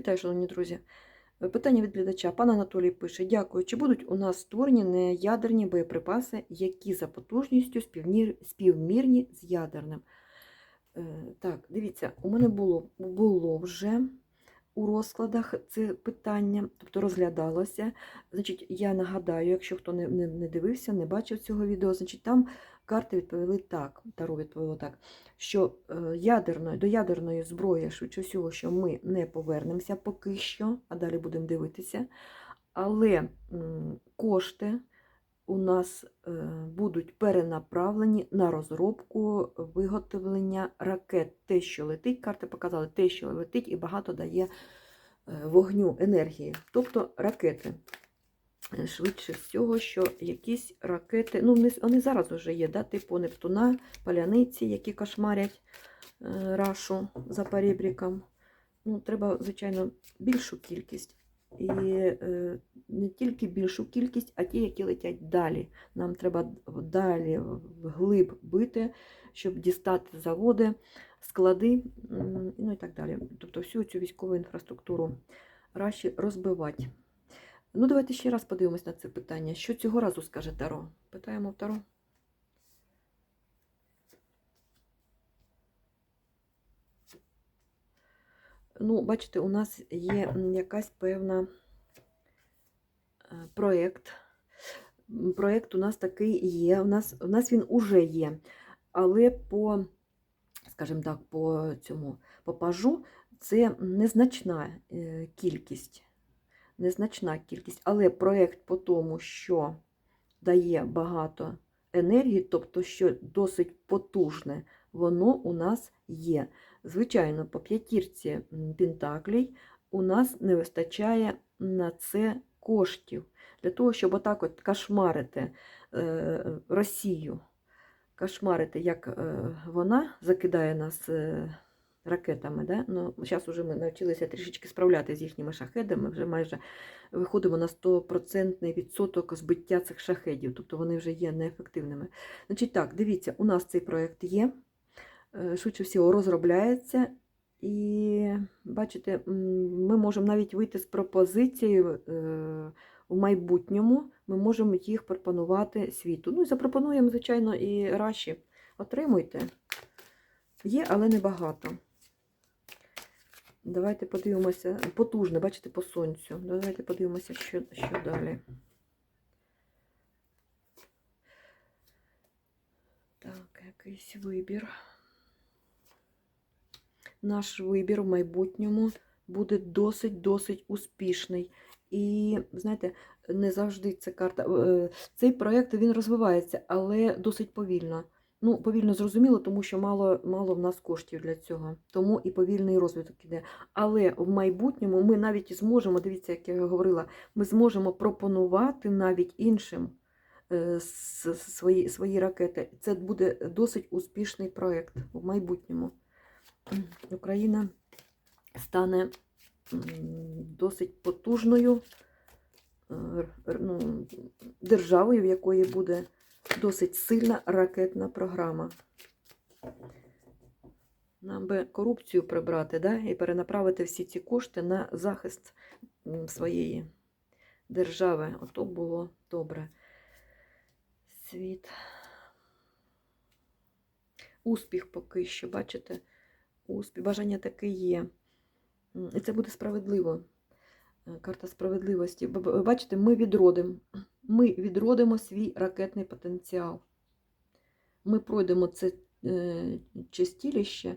Вітаю, шановні друзі. Е, Питання від глядача. Пан Анатолій пише: Дякую. Чи будуть у нас створені неядерні боєприпаси, які за потужністю співмір... співмірні з ядерним? Е, Так, дивіться, у мене було, було вже у розкладах це питання, тобто розглядалося. Значить, я нагадаю, якщо хто не, не, не дивився, не бачив цього відео, значить там карти відповіли так, Таро відповіло так, що е, ядерної, до ядерної зброї, швидше всього, що ми не повернемося поки що, а далі будемо дивитися. Але кошти у нас е, будуть перенаправлені на розробку виготовлення ракет. Те, що летить, карти показали те, що летить, і багато дає е, вогню, енергії, тобто ракети. Е, Швидше всього, що якісь ракети, ну вони, зараз вже є, да, типу Нептуна, Паляниці, які кошмарять е, рашу за перебріком. Ну, треба, звичайно, більшу кількість. І е, не тільки більшу кількість, а ті, які летять далі. Нам треба далі вглиб бити, щоб дістати заводи, склади, ну і так далі. Тобто всю цю військову інфраструктуру Раші розбивати. Ну, давайте ще раз подивимось на це питання. Що цього разу скаже Таро? Питаємо в Таро. Ну, бачите, у нас є якась певна е, проєкт. Проєкт у нас такий є. У нас, у нас він уже є. Але по, скажімо так, по цьому по пажу це незначна е, кількість. Незначна кількість, але проєкт по тому, що дає багато енергії, тобто, що досить потужне, воно у нас є. Звичайно, по п'ятірці пентаклей у нас не вистачає на це коштів. Для того, щоб отак от кошмарити е, Росію, кошмарити, як е, вона закидає нас е, ракетами. Да? Ну, зараз вже ми навчилися трішечки справляти з їхніми шахедами, вже майже виходимо на 100% відсоток збиття цих шахедів, тобто вони вже є неефективними. Значить так, дивіться, у нас цей проєкт є е, швидше всього розробляється. І бачите, ми можемо навіть вийти з пропозицією е, в майбутньому, ми можемо їх пропонувати світу. Ну і запропонуємо, звичайно, і Раші. Отримуйте. Є, але небагато. Давайте подивимося. Потужне, бачите, по сонцю. Давайте подивимося, що, що далі. Так, якийсь вибір наш вибір в майбутньому буде досить-досить успішний. І, знаєте, не завжди ця карта. е, Цей проєкт він розвивається, але досить повільно. Ну, повільно зрозуміло, тому що мало, мало в нас коштів для цього. Тому і повільний розвиток іде. Але в майбутньому ми навіть зможемо, дивіться, як я говорила, ми зможемо пропонувати навіть іншим е, свої, свої ракети. Це буде досить успішний проєкт в майбутньому. Україна стане досить потужною е, ну, державою, в якої буде досить сильна ракетна програма. Нам би корупцію прибрати да, і перенаправити всі ці кошти на захист своєї держави. Ото було добре. Світ. Успіх поки що, бачите? успіх, бажання таке є. І це буде справедливо. Е, Карта справедливості. Бачите, ми відродимо. Ми відродимо свій ракетний потенціал. Ми пройдемо це е, чистіліще,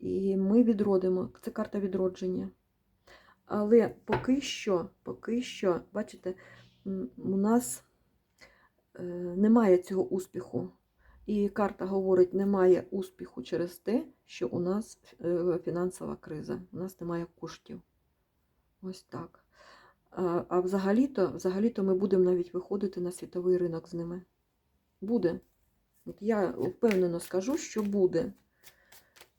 і ми відродимо. Це карта відродження. Але поки що, поки що, бачите, у нас е, немає цього успіху. І карта говорить, немає успіху через те, що у нас е, фінансова криза, у нас немає коштів. Ось так. А, взагалі-то, взагалі-то ми будемо навіть виходити на світовий ринок з ними. Буде. От я впевнено скажу, що буде.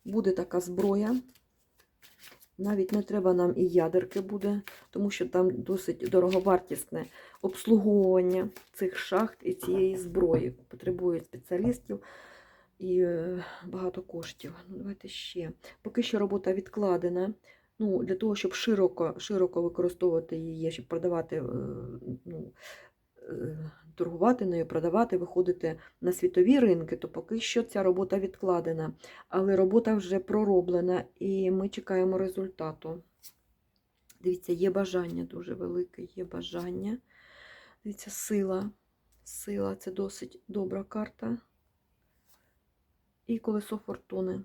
Буде така зброя. Навіть не треба нам і ядерки буде, тому що там досить дороговартісне обслуговування цих шахт і цієї зброї. Потребують спеціалістів і е, багато коштів. Ну, давайте ще. Поки що робота відкладена. Ну, для того, щоб широко, широко використовувати її, щоб продавати, е, ну, е, торгувати нею, продавати, виходити на світові ринки, то поки що ця робота відкладена. Але робота вже пророблена і ми чекаємо результату. Дивіться, є бажання дуже велике, є бажання. Дивіться, сила. Сила це досить добра карта. І колесо фортуни.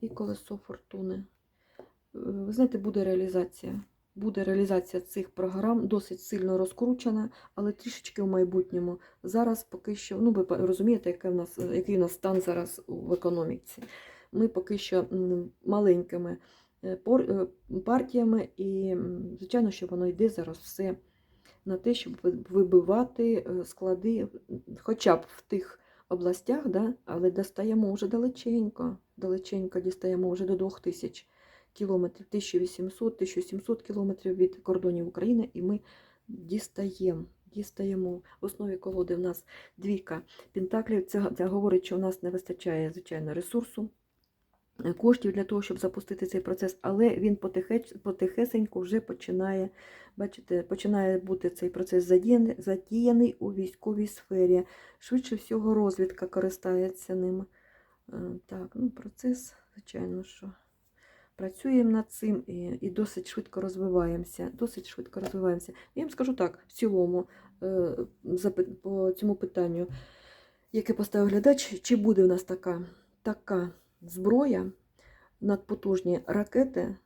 І колесо фортуни. Знаєте, буде реалізація. Буде реалізація цих програм досить сильно розкручена, але трішечки в майбутньому. Зараз поки що, ну ви розумієте, який у нас, який у нас стан зараз в економіці. Ми поки що маленькими е, е, партіями, і, звичайно, що воно йде зараз все на те, щоб вибивати е, склади, хоча б в тих областях, да, але достаємо вже далеченько, далеченько дістаємо вже до 2000 кілометрів, 1800-1700 кілометрів від кордонів України, і ми дістаємо. Дістаємо. В основі колоди в нас двійка пентаклів. Це, це говорить, що у нас не вистачає, звичайно, ресурсу, е, коштів для того, щоб запустити цей процес, але він потихесенько вже починає, бачите, починає бути цей процес задіяний, задіяний у військовій сфері. Швидше всього, розвідка користається ним. Е, Так, ну процес, звичайно, що працюємо над цим і, і досить швидко розвиваємося. Досить швидко розвиваємося. Я їм скажу так, в цілому, е, по цьому питанню, яке поставив глядач, чи буде в нас така, така зброя, надпотужні ракети,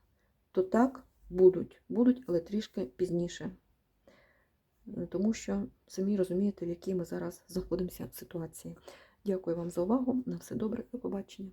то так будуть, будуть, але трішки пізніше. Е, Тому що самі розумієте, в якій ми зараз знаходимося в ситуації. Дякую вам за увагу. На все добре, до побачення.